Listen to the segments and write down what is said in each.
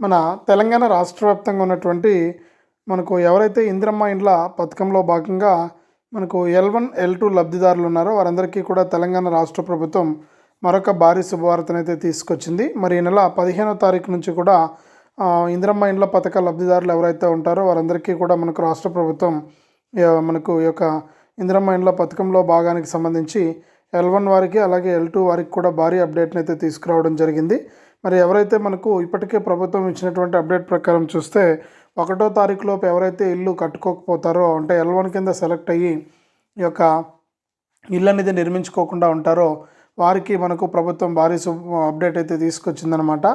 మన తెలంగాణ రాష్ట్ర వ్యాప్తంగా ఉన్నటువంటి మనకు ఎవరైతే ఇందిరమ్మ ఇండ్ల పథకంలో భాగంగా మనకు ఎల్ వన్ ఎల్ టూ లబ్ధిదారులు ఉన్నారో వారందరికీ కూడా తెలంగాణ రాష్ట్ర ప్రభుత్వం మరొక భారీ శుభవార్తనైతే తీసుకొచ్చింది. మరి ఈ నెల పదిహేనో తారీఖు నుంచి కూడా ఆ, ఇందిరమ్మ ఇండ్ల పథక లబ్ధిదారులు ఎవరైతే ఉంటారో వారందరికీ కూడా మనకు రాష్ట్ర ప్రభుత్వం మనకు ఈ యొక్క ఇందిరమ్మ ఇండ్ల పథకంలో భాగానికి సంబంధించి ఎల్ వన్ వారికి అలాగే ఎల్ టూ వారికి కూడా భారీ అప్డేట్ని అయితే తీసుకురావడం జరిగింది. మరి ఎవరైతే మనకు ఇప్పటికే ప్రభుత్వం ఇచ్చినటువంటి అప్డేట్ ప్రకారం చూస్తే ఒకటో తారీఖు లోపు ఎవరైతే ఇల్లు కట్టుకోకపోతారో అంటే ఎల్ వన్ కింద సెలెక్ట్ అయ్యి ఈ యొక్క ఇల్లు అనేది నిర్మించుకోకుండా ఉంటారో వారికి మనకు ప్రభుత్వం భారీ శుభ అప్డేట్ అయితే తీసుకొచ్చిందనమాట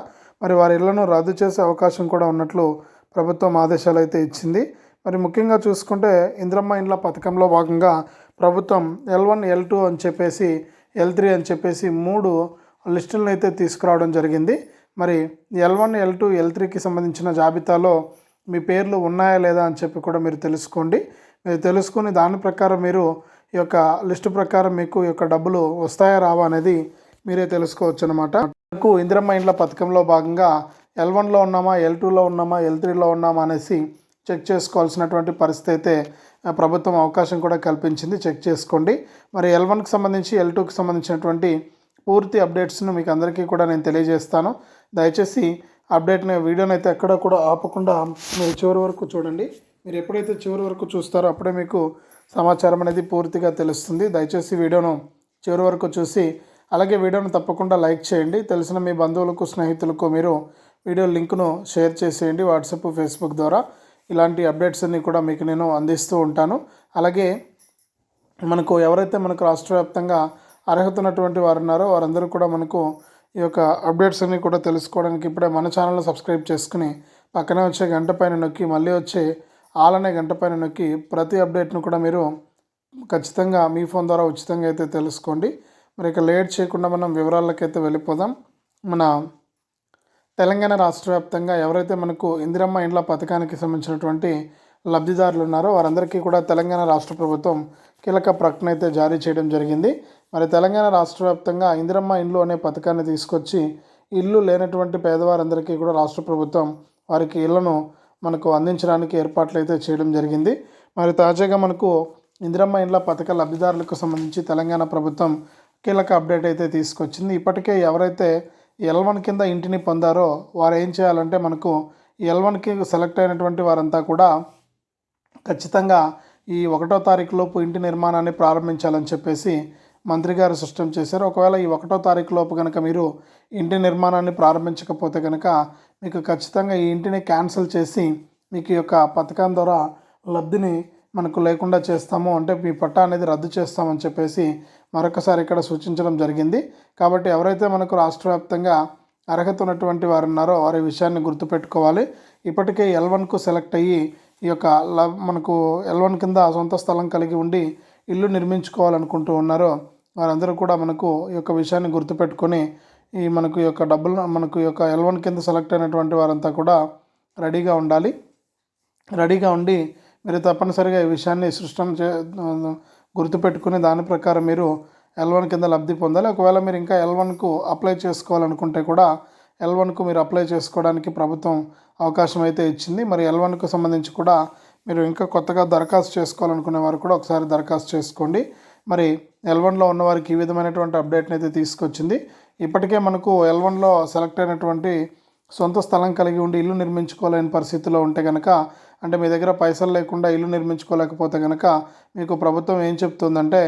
మరి వారి ఇళ్ళను రద్దు చేసే అవకాశం కూడా ఉన్నట్లు ప్రభుత్వం ఆదేశాలు అయితే ఇచ్చింది. మరి ముఖ్యంగా చూసుకుంటే ఇంద్రమ్మ ఇండ్ల పథకంలో భాగంగా ప్రభుత్వం ఎల్ వన్ ఎల్ టూ అని చెప్పేసి ఎల్ త్రీ అని చెప్పేసి మూడు లిస్టులను అయితే తీసుకురావడం జరిగింది. మరి L one L two L త్రీకి సంబంధించిన జాబితాలో మీ పేర్లు ఉన్నాయా లేదా అని చెప్పి కూడా మీరు తెలుసుకోండి. మీరు తెలుసుకుని దాని ప్రకారం మీరు ఈ యొక్క లిస్టు ప్రకారం మీకు ఈ యొక్క డబ్బులు వస్తాయా రావా అనేది మీరే తెలుసుకోవచ్చు అనమాట మనకు ఇందిరమ్మ ఇండ్ల పథకంలో భాగంగా ఎల్ వన్లో ఉన్నామా ఎల్ టూలో ఉన్నామా ఎల్ త్రీలో ఉన్నామా అనేసి చెక్ చేసుకోవాల్సినటువంటి పరిస్థితి అయితే ప్రభుత్వం అవకాశం కూడా కల్పించింది. చెక్ చేసుకోండి. మరి ఎల్ వన్కి సంబంధించి ఎల్ టూకి సంబంధించినటువంటి పూర్తి అప్డేట్స్ను మీకు అందరికీ కూడా నేను తెలియజేస్తాను. దయచేసి అప్డేట్ని వీడియోని అయితే ఎక్కడ కూడా ఆపకుండా మీరు చివరి వరకు చూడండి. మీరు ఎప్పుడైతే చివరి వరకు చూస్తారో అప్పుడే మీకు సమాచారం అనేది పూర్తిగా తెలుస్తుంది. దయచేసి వీడియోను చివరి వరకు చూసి అలాగే వీడియోను తప్పకుండా లైక్ చేయండి. తెలిసిన మీ బంధువులకు స్నేహితులకు మీరు వీడియో లింక్ను షేర్ చేసేయండి వాట్సాప్ ఫేస్బుక్ ద్వారా. ఇలాంటి అప్డేట్స్ అన్ని కూడా మీకు నేను అందిస్తూ ఉంటాను. అలాగే మనకు ఎవరైతే మనకు రాష్ట్ర వ్యాప్తంగా అర్హత ఉన్నటువంటి వారు ఉన్నారో వారందరూ కూడా మనకు ఈ యొక్క అప్డేట్స్ అన్ని కూడా తెలుసుకోవడానికి ఇప్పుడే మన ఛానల్ని సబ్స్క్రైబ్ చేసుకుని పక్కనే వచ్చే గంట పైన నొక్కి మళ్ళీ వచ్చే ఆల్ అనే గంట పైన నొక్కి ప్రతి అప్డేట్ను కూడా మీరు ఖచ్చితంగా మీ ఫోన్ ద్వారా ఉచితంగా అయితే తెలుసుకోండి. మరి ఇక లేట్ చేయకుండా మనం వివరాలకైతే వెళ్ళిపోదాం. మన తెలంగాణ రాష్ట్ర వ్యాప్తంగా ఎవరైతే మనకు ఇందిరమ్మ ఇండ్ల పథకానికి సంబంధించినటువంటి లబ్ధిదారులు ఉన్నారో వారందరికీ కూడా తెలంగాణ రాష్ట్ర ప్రభుత్వం కీలక ప్రకటన అయితే జారీ చేయడం జరిగింది. మరి తెలంగాణ రాష్ట్ర వ్యాప్తంగా ఇందిరమ్మ ఇండ్లు అనే పథకాన్ని తీసుకొచ్చి ఇల్లు లేనటువంటి పేదవారందరికీ కూడా రాష్ట్ర ప్రభుత్వం వారికి ఇళ్ళను మనకు అందించడానికి ఏర్పాట్లు అయితే చేయడం జరిగింది. మరి తాజాగా మనకు ఇందిరమ్మ ఇండ్ల పథక లబ్ధిదారులకు సంబంధించి తెలంగాణ ప్రభుత్వం కీలక అప్డేట్ అయితే తీసుకొచ్చింది. ఇప్పటికే ఎవరైతే ఎల్ వన్ కింద ఇంటిని పొందారో వారు ఏం చేయాలంటే మనకు ఎల్ వన్కి సెలెక్ట్ అయినటువంటి వారంతా కూడా ఖచ్చితంగా ఈ ఒకటో తారీఖులోపు ఇంటి నిర్మాణాన్ని ప్రారంభించాలని చెప్పేసి మంత్రి గారు స్పష్టం చేశారు. ఒకవేళ ఈ ఒకటో తారీఖు లోపు కనుక మీరు ఇంటి నిర్మాణాన్ని ప్రారంభించకపోతే కనుక మీకు ఖచ్చితంగా ఈ ఇంటిని క్యాన్సిల్ చేసి మీకు ఈ యొక్క పథకం ద్వారా లబ్ధిని మనకు లేకుండా చేస్తాము. అంటే మీ పట్టా అనేది రద్దు చేస్తామని చెప్పేసి మరొకసారి ఇక్కడ సూచించడం జరిగింది. కాబట్టి ఎవరైతే మనకు రాష్ట్ర వ్యాప్తంగా అర్హత ఉన్నటువంటి వారు ఉన్నారో వారి విషయాన్ని గుర్తుపెట్టుకోవాలి. ఇప్పటికే ఎల్ వన్కు సెలెక్ట్ అయ్యి ఈ యొక్క మనకు ఎల్వన్ కింద సొంత స్థలం కలిగి ఉండి ఇల్లు నిర్మించుకోవాలనుకుంటూ ఉన్నారో వారందరూ కూడా మనకు ఈ యొక్క విషయాన్ని గుర్తుపెట్టుకొని ఈ మనకు యొక్క డబ్బులు మనకు యొక్క ఎల్వన్ కింద సెలెక్ట్ అయినటువంటి వారంతా కూడా రెడీగా ఉండాలి. రెడీగా ఉండి మీరు తప్పనిసరిగా ఈ విషయాన్ని సృష్టం చే గుర్తుపెట్టుకుని దాని ప్రకారం మీరు ఎల్వన్ కింద లబ్ధి పొందాలి. ఒకవేళ మీరు ఇంకా ఎల్వన్కు అప్లై చేసుకోవాలనుకుంటే కూడా ఎల్ వన్కు మీరు అప్లై చేసుకోవడానికి ప్రభుత్వం అవకాశం అయితే ఇచ్చింది. మరి ఎల్ వన్కు సంబంధించి కూడా మీరు ఇంకా కొత్తగా దరఖాస్తు చేసుకోవాలనుకునే వారు కూడా ఒకసారి దరఖాస్తు చేసుకోండి. మరి ఎల్ వన్లో ఉన్నవారికి ఈ విధమైనటువంటి అప్డేట్ని అయితే తీసుకొచ్చింది. ఇప్పటికే మనకు ఎల్ వన్లో సెలెక్ట్ అయినటువంటి సొంత స్థలం కలిగి ఉండి ఇల్లు నిర్మించుకోలేని పరిస్థితిలో ఉంటే కనుక అంటే మీ దగ్గర పైసలు లేకుండా ఇల్లు నిర్మించుకోలేకపోతే కనుక మీకు ప్రభుత్వం ఏం చెప్తుందంటే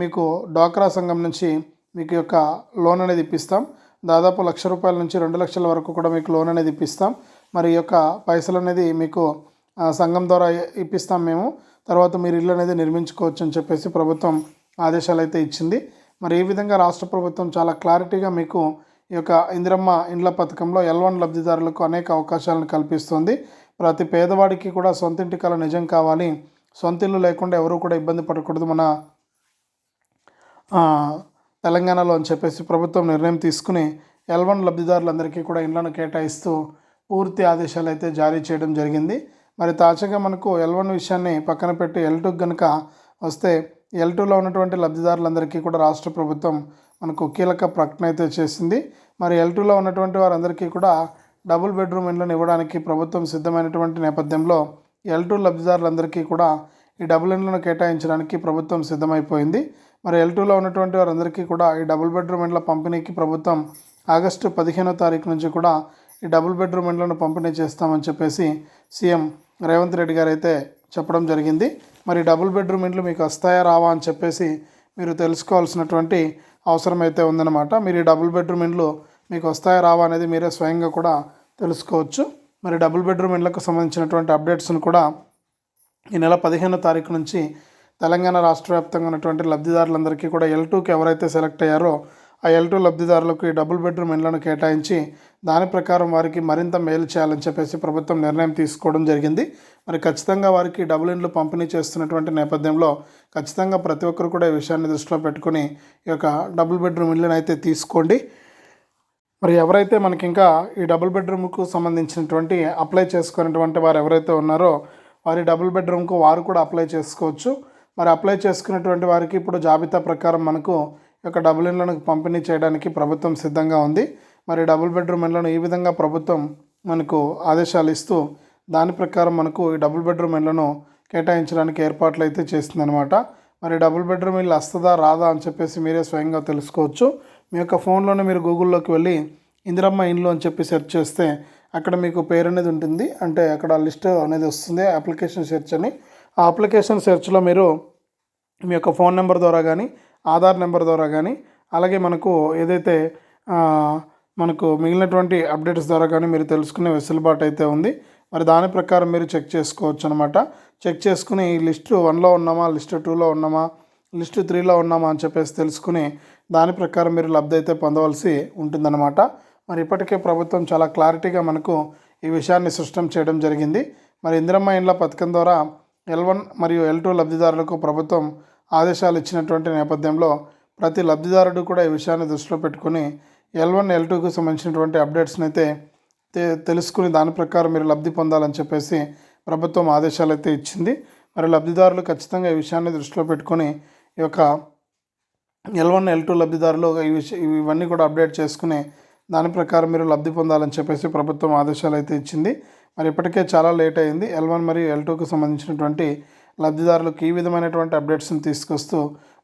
మీకు డ్వాక్రా సంఘం నుంచి మీకు యొక్క లోన్ అనేది ఇప్పిస్తాం. దాదాపు లక్ష రూపాయల నుంచి రెండు లక్షల వరకు కూడా మీకు లోన్ అనేది ఇప్పిస్తాం. మరి ఈ యొక్క పైసలు అనేది మీకు సంఘం ద్వారా ఇప్పిస్తాం మేము. తర్వాత మీరు ఇల్లు అనేది నిర్మించుకోవచ్చు అని చెప్పేసి ప్రభుత్వం ఆదేశాలు అయితే ఇచ్చింది. మరి ఈ విధంగా రాష్ట్ర ప్రభుత్వం చాలా క్లారిటీగా మీకు ఈ యొక్క ఇందిరమ్మ ఇండ్ల పథకంలో ఎల్ వన్ లబ్ధిదారులకు అనేక అవకాశాలను కల్పిస్తుంది. ప్రతి పేదవాడికి కూడా సొంత ఇంటి కల నిజం కావాలి. సొంత ఇల్లు లేకుండా ఎవరు కూడా ఇబ్బంది పడకూడదు మన తెలంగాణలో అని చెప్పేసి ప్రభుత్వం నిర్ణయం తీసుకుని ఎల్ వన్ లబ్ధిదారులందరికీ కూడా ఇండ్లను కేటాయిస్తూ పూర్తి ఆదేశాలు అయితే జారీ చేయడం జరిగింది. మరి తాజాగా మనకు ఎల్ వన్ విషయాన్ని పక్కన పెట్టి ఎల్ టూ కనుక వస్తే ఎల్ టూలో ఉన్నటువంటి లబ్ధిదారులందరికీ కూడా రాష్ట్ర ప్రభుత్వం మనకు కీలక ప్రకటన అయితే చేసింది. మరి ఎల్ టూలో ఉన్నటువంటి వారందరికీ కూడా డబుల్ బెడ్రూమ్ ఇండ్లను ఇవ్వడానికి ప్రభుత్వం సిద్ధమైనటువంటి నేపథ్యంలో ఎల్ టూ లబ్ధిదారులందరికీ కూడా ఈ డబుల్ ఇండ్లను కేటాయించడానికి ప్రభుత్వం సిద్ధమైపోయింది. మరి ఎల్ టూలో ఉన్నటువంటి వారందరికీ కూడా ఈ డబుల్ బెడ్రూమ్ ఇండ్ల పంపిణీకి ప్రభుత్వం ఆగస్టు పదిహేనో తారీఖు నుంచి కూడా ఈ డబుల్ బెడ్రూమ్ ఇండ్లను పంపిణీ చేస్తామని చెప్పేసి సీఎం రేవంత్ రెడ్డి గారు అయితే చెప్పడం జరిగింది. మరి డబుల్ బెడ్రూమ్ ఇండ్లు మీకు వస్తాయా రావా అని చెప్పేసి మీరు తెలుసుకోవాల్సినటువంటి అవసరం అయితే ఉందన్నమాట. మీరు ఈ డబుల్ బెడ్రూమ్ ఇండ్లు మీకు వస్తాయా రావా అనేది మీరే స్వయంగా కూడా తెలుసుకోవచ్చు. మరి డబుల్ బెడ్రూమ్ ఇండ్లకు సంబంధించినటువంటి అప్డేట్స్ను కూడా ఈ నెల పదిహేనో తారీఖు నుంచి తెలంగాణ రాష్ట్ర వ్యాప్తంగా ఉన్నటువంటి లబ్ధిదారులందరికీ కూడా ఎల్ టూకి ఎవరైతే సెలెక్ట్ అయ్యారో ఆ ఎల్ టూ లబ్ధిదారులకు ఈ డబుల్ బెడ్రూమ్ ఇండ్లను కేటాయించి దాని ప్రకారం వారికి మరింత మేలు చేయాలని చెప్పేసి ప్రభుత్వం నిర్ణయం తీసుకోవడం జరిగింది. మరి ఖచ్చితంగా వారికి డబుల్ ఇండ్లు పంపిణీ చేస్తున్నటువంటి నేపథ్యంలో ఖచ్చితంగా ప్రతి ఒక్కరు కూడా ఈ విషయాన్ని దృష్టిలో పెట్టుకుని ఈ యొక్క డబుల్ బెడ్రూమ్ ఇండ్లను అయితే తీసుకోండి. మరి ఎవరైతే మనకి ఇంకా ఈ డబుల్ బెడ్రూమ్కు సంబంధించినటువంటి అప్లై చేసుకున్నటువంటి వారు ఎవరైతే ఉన్నారో వారి డబుల్ బెడ్రూమ్కు వారు కూడా అప్లై చేసుకోవచ్చు. మరి అప్లై చేసుకున్నటువంటి వారికి ఇప్పుడు జాబితా ప్రకారం మనకు యొక్క డబుల్ ఇండ్లను పంపిణీ చేయడానికి ప్రభుత్వం సిద్ధంగా ఉంది. మరి డబుల్ బెడ్రూమ్ ఇండ్లను ఈ విధంగా ప్రభుత్వం మనకు ఆదేశాలు ఇస్తూ దాని ప్రకారం మనకు ఈ డబుల్ బెడ్రూమ్ ఇండ్లను కేటాయించడానికి ఏర్పాట్లు అయితే చేస్తుందనమాట మరి డబుల్ బెడ్రూమ్ ఇల్లు వస్తుందా రాదా అని చెప్పేసి మీరే స్వయంగా తెలుసుకోవచ్చు. మీ యొక్క ఫోన్లోనే మీరు గూగుల్లోకి వెళ్ళి ఇందిరమ్మ ఇండ్లు అని చెప్పి సెర్చ్ చేస్తే అక్కడ మీకు పేరు అనేది ఉంటుంది. అంటే అక్కడ లిస్ట్ అనేది వస్తుంది అప్లికేషన్ సెర్చ్ అని. ఆ అప్లికేషన్ సెర్చ్లో మీరు మీ యొక్క ఫోన్ నెంబర్ ద్వారా కానీ ఆధార్ నెంబర్ ద్వారా కానీ అలాగే మనకు ఏదైతే మనకు మిగిలినటువంటి అప్డేట్స్ ద్వారా కానీ మీరు తెలుసుకునే వెసులుబాటు అయితే ఉంది. మరి దాని ప్రకారం మీరు చెక్ చేసుకోవచ్చు అనమాట చెక్ చేసుకుని ఈ లిస్టు వన్లో ఉన్నామా లిస్టు టూలో ఉన్నామా లిస్టు త్రీలో ఉన్నామా అని చెప్పేసి తెలుసుకుని దాని ప్రకారం మీరు లబ్ధి అయితే పొందవలసి ఉంటుందన్నమాట. మరి ఇప్పటికే ప్రభుత్వం చాలా క్లారిటీగా మనకు ఈ విషయాన్ని సృష్టం చేయడం జరిగింది. మరి ఇందిరమ్మ ఇండ్ల పథకం ద్వారా ఎల్ వన్ మరియు ఎల్ టూ లబ్ధిదారులకు ప్రభుత్వం ఆదేశాలు ఇచ్చినటువంటి నేపథ్యంలో ప్రతి లబ్ధిదారుడు కూడా ఈ విషయాన్ని దృష్టిలో పెట్టుకుని ఎల్ వన్ ఎల్ టూకు సంబంధించినటువంటి అప్డేట్స్ని అయితే తె- తెలుసుకుని దాని ప్రకారం మీరు లబ్ధి పొందాలని చెప్పేసి ప్రభుత్వం ఆదేశాలు అయితే ఇచ్చింది. మరి లబ్ధిదారులు ఖచ్చితంగా ఈ విషయాన్ని దృష్టిలో పెట్టుకొని ఈ యొక్క ఎల్ వన్ ఎల్ టూ లబ్ధిదారులు ఈ విషయ ఇవన్నీ కూడా అప్డేట్ చేసుకుని దాని ప్రకారం మీరు లబ్ధి పొందాలని చెప్పేసి ప్రభుత్వం ఆదేశాలు అయితే ఇచ్చింది. మరి ఇప్పటికే చాలా లేట్ అయింది. ఎల్ వన్ మరియు ఎల్ టూకు సంబంధించినటువంటి లబ్ధిదారులకు ఈ విధమైనటువంటి అప్డేట్స్ని తీసుకొస్తూ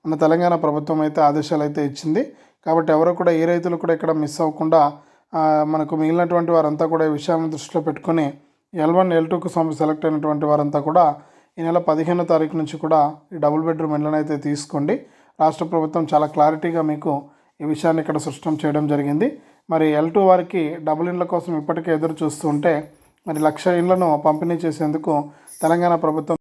మన తెలంగాణ ప్రభుత్వం అయితే ఆదేశాలు అయితే ఇచ్చింది. కాబట్టి ఎవరు కూడా ఏ రైతులు కూడా ఇక్కడ మిస్ అవ్వకుండా మనకు మిగిలినటువంటి వారంతా కూడా ఈ విషయాన్ని దృష్టిలో పెట్టుకొని ఎల్ వన్ ఎల్ టూకు సెలెక్ట్ అయినటువంటి వారంతా కూడా ఈ నెల పదిహేనో తారీఖు నుంచి కూడా ఈ డబుల్ బెడ్రూమ్ ఇళ్ళను అయితే తీసుకోండి. రాష్ట్ర ప్రభుత్వం చాలా క్లారిటీగా మీకు ఈ విషయాన్ని ఇక్కడ సృష్టం చేయడం జరిగింది. మరి ఎల్ టూ వారికి డబుల్ ఇండ్ల కోసం ఇప్పటికే ఎదురు చూస్తుంటే మరి లక్ష ఇండ్లను పంపిణీ చేసేందుకు తెలంగాణ ప్రభుత్వం